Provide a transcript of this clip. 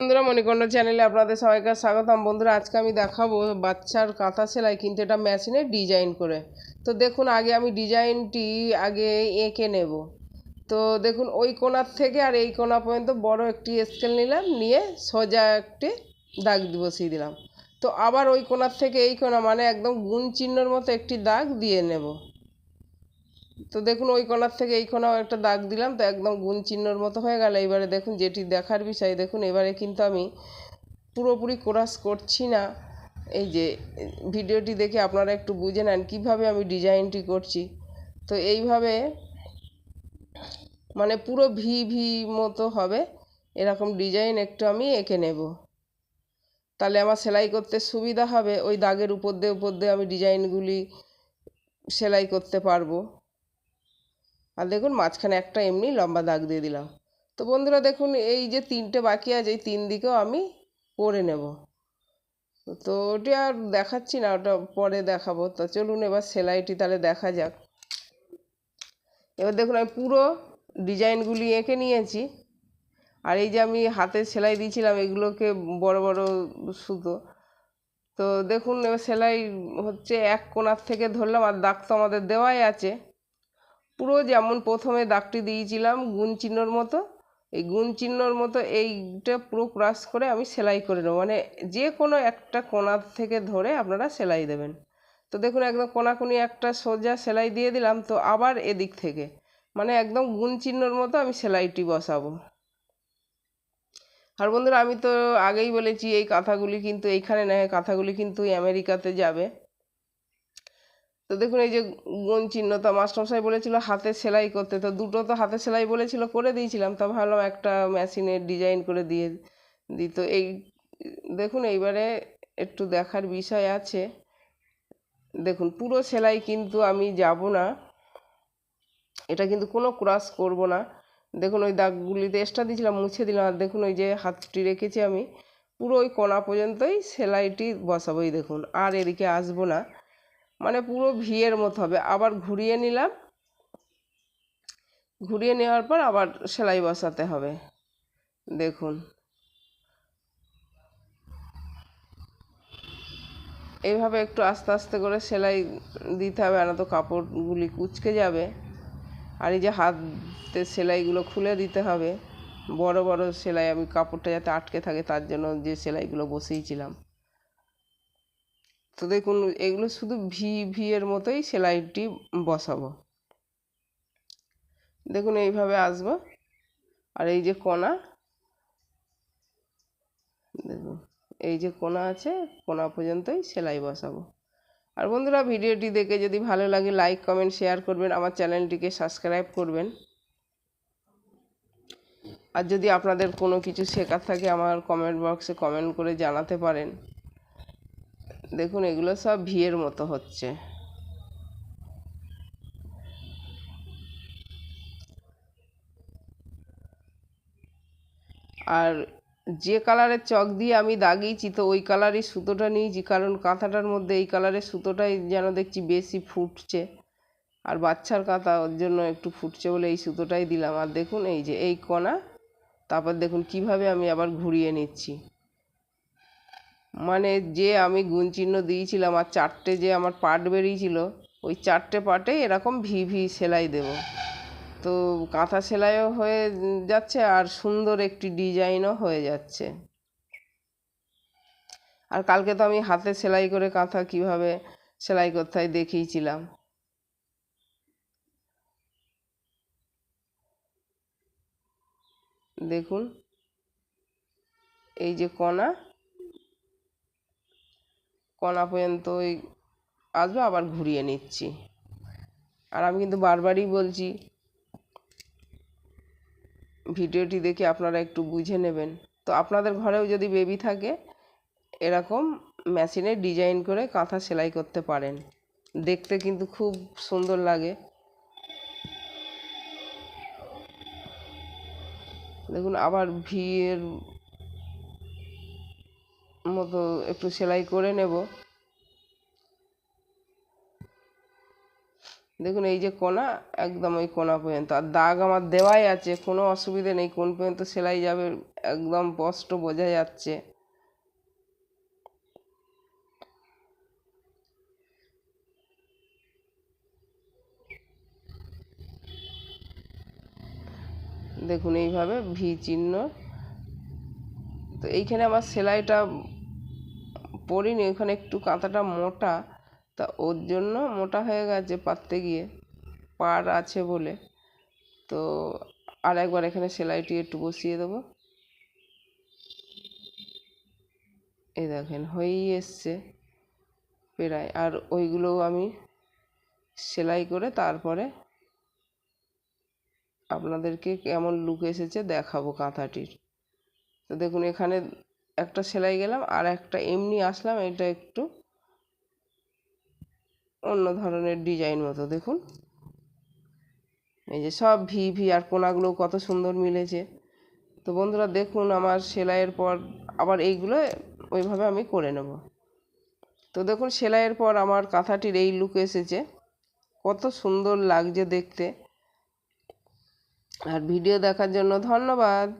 বন্ধুরা মণিকণ্ড চ্যানেলে আপনাদের সবাইকে স্বাগতম। বন্ধুরা, আজকে আমি দেখাবো বাচ্চার কাঁথা সেলাই, কিন্তু এটা মেশিনে ডিজাইন করে। তো দেখুন, আগে আমি ডিজাইনটি আগে এঁকে নেব। তো দেখুন, ওই কোণার থেকে আর এই কোণা পর্যন্ত বড় একটি স্কেল নিলাম, নিয়ে সোজা একটি দাগ বসিয়ে দিলাম। তো আবার ওই কোণার থেকে এই কোণা মানে একদম গুণ চিহ্নর মতো একটি দাগ দিয়ে নেব। তো দেখুন ওই কোণার থেকে এই কোণাও একটা দাগ দিলাম, তো একদম গুণ চিহ্নর মতো হয়ে গেল। এবারে দেখুন যেটি দেখার বিষয়, দেখুন এবারে কিন্তু আমি পুরোপুরি কোরাস করছি না। এই যে, ভিডিওটি দেখে আপনারা একটু বুঝে নেন কীভাবে আমি ডিজাইনটি করছি। তো এইভাবে মানে পুরো ভি ভি মতো হবে, এরকম ডিজাইন একটু আমি এঁকে নেব। তাহলে আমার সেলাই করতে সুবিধা হবে, ওই দাগের উপর দিয়ে উপর দিয়ে আমি ডিজাইনগুলি সেলাই করতে পারব। আর দেখুন মাঝখানে একটা এমনি লম্বা দাগ দিয়ে দিলাম। তো বন্ধুরা দেখুন, এই যে তিনটে বাকি আছে, এই তিন দিকেও আমি করে নেব। তো ওটি আর দেখাচ্ছি না, ওটা পরে দেখাবো। তো চলুন এবার সেলাইটি তাহলে দেখা যাক। এবার দেখুন, আমি পুরো ডিজাইনগুলি এঁকে নিয়েছি। আর এই যে আমি হাতে সেলাই দিয়েছিলাম, এগুলোকে বড় বড় সুতো। তো দেখুন, এবার সেলাই হচ্ছে এক কোণার থেকে ধরলাম, আর দাগ তো আমাদের দেওয়াই আছে। পুরো যেমন প্রথমে দাগটি দিয়েছিলাম গুণ চিহ্নর মতো, এই গুণ চিহ্নর মতো এইটা পুরো ক্রাস করে আমি সেলাই করে নেব। মানে যে কোনো একটা কোণার থেকে ধরে আপনারা সেলাই দেবেন। তো দেখুন একদম কোনাকুনি একটা সোজা সেলাই দিয়ে দিলাম, তো আবার এদিক থেকে। মানে একদম গুণ চিহ্নর মতো আমি সেলাইটি বসাবো। আর বন্ধুরা, আমি তো আগেই বলেছি এই কাঁথাগুলি কিন্তু, এইখানে নয় কাঁথাগুলি কিন্তু আমেরিকাতে যাবে। তো দেখুন, এই যে গুণ চিহ্ন, তো মাস্টারমশাই বলেছিল হাতে সেলাই করতে। তো দুটো তো হাতে সেলাই বলেছিল, করে দিয়েছিলাম। তা ভাবলাম একটা মেশিনের ডিজাইন করে দিয়ে দিই তো এই, দেখুন, এইবারে একটু দেখার বিষয় আছে। দেখুন, পুরো সেলাই কিন্তু আমি যাব না। এটা কিন্তু কোনো ক্রস করব না। দেখুন, ওই দাগগুলিতে এক্সট্রা দিয়েছিলাম, মুছে দিলাম। আর দেখুন, ওই যে হাতটি রেখেছি আমি। পুরো ওই কোনা পর্যন্তই সেলাইটি বসাবো এই দেখুন। আর এদিকে আসব না। মানে পুরো ভিয়ের মতো হবে। আবার ঘুরিয়ে নিলাম। ঘুরিয়ে নেওয়ার পর আবার সেলাই বসাতে হবে। দেখুন। এইভাবে একটু আস্তে আস্তে করে সেলাই দিতে হবে, না তো কাপড়গুলি কুচকে যাবে। আর এই যে হাতে সেলাইগুলো খুলে দিতে হবে। বড় বড় সেলাই আমি কাপড়টা যাতে আটকে থাকে, তার জন্য যে সেলাইগুলো বসিয়েছিলাম। তো দেখুন, এগুলো শুধু ভি ভি এর মতোই সেলাইটি বসাবো। দেখুন, এইভাবে আসব। আর এই যে কোনা দেখুন, এই যে কোনা আছে কোনা পর্যন্তই সেলাই বসাবো। আর বন্ধুরা, ভিডিওটি দেখে যদি ভালো লাগে, লাইক, কমেন্ট, শেয়ার করবেন, আমার চ্যানেলটিকে সাবস্ক্রাইব করবেন। আর যদি আপনাদের কোনো কিছু শেখার থাকে, আমার কমেন্ট বক্সে কমেন্ট করে জানাতে পারেন। দেখুন, এগুলো সব ভিয়ের মতো হচ্ছে। আর যে কালারের চক দিয়ে আমি দাগিয়েছি, তো ওই কালারই সুতোটা নিয়েছি, কারণ কাঁথাটার মধ্যে এই কালারের সুতোটাই যেন দেখছি বেশি ফুটছে। আর বাচ্চার কাঁথা, ওর জন্য একটু ফুটছে বলে এই সুতোটাই দিলাম। আর দেখুন, এই যে এই কণা, তারপর দেখুন কীভাবে আমি আবার ঘুরিয়ে নিচ্ছি। মানে যে আমি গুণ চিহ্ন দিয়েছিলাম আর চারটে যে আমার পার্ট বেরিয়েছিল, ওই চারটে পার্টে এরকম ভি ভি সেলাই দেব। তো কাঁথা সেলাইও হয়ে যাচ্ছে আর সুন্দর একটি ডিজাইনও হয়ে যাচ্ছে। আর কালকে তো আমি হাতে সেলাই করে কাঁথা কীভাবে সেলাই করতে হয় দেখিয়েছিলাম। দেখুন, এই যে কণা কণা পর্যন্ত ওই আসবে, আবার ঘুরিয়ে নিচ্ছি। আর আমি কিন্তু বারবারই বলছি, ভিডিওটি দেখে আপনারা একটু বুঝে নেবেন। তো আপনাদের ঘরেও যদি বেবি থাকে, এরকম মেশিনে ডিজাইন করে কাঁথা সেলাই করতে পারেন। দেখতে কিন্তু খুব সুন্দর লাগে। দেখুন, আবার ভিয়ের মতো একটু সেলাই করে নেব। দেখুন, এই যে কোনা একদম ওই কোনা পর্যন্ত। আর দাগ আমার দেওয়াই আছে, কোনো অসুবিধে নেই, কোন পর্যন্ত সেলাই যাবে, একদম স্পষ্ট বোঝা যাচ্ছে। দেখুন, এইভাবে ভি চিহ্ন। তো এইখানে আমার সেলাইটা পরিনি ওখানে একটু কাঁথাটা মোটা। তা ওর জন্য মোটা হয়ে গেছে পাততে গিয়ে। পার আছে বলে। তো আর একবার এখানে সেলাইটি একটু বসিয়ে দেবো। এই দেখেন, হয়েই এসছে প্রায়। আর ওইগুলোও আমি সেলাই করে তারপরে আপনাদেরকে কেমন লুক এসেছে দেখাবো কাঁথাটির। তো দেখুন, এখানে একটা সেলাই গেলাম, আর একটা এমনি আসলাম, এটা একটু অন্য ধরনের ডিজাইন মতো, দেখুন। এই যে সব ভি ভি আর কোনাগুলো কত সুন্দর মিলেছে। তো বন্ধুরা, দেখুন আমার সেলাইয়ের পর আবার এইগুলো ওইভাবে আমি করে নেব। তো দেখুন, সেলাইয়ের পর আমার কাঁথাটির এই লুক এসেছে। কত সুন্দর লাগছে দেখতে। আর ভিডিও দেখার জন্য ধন্যবাদ।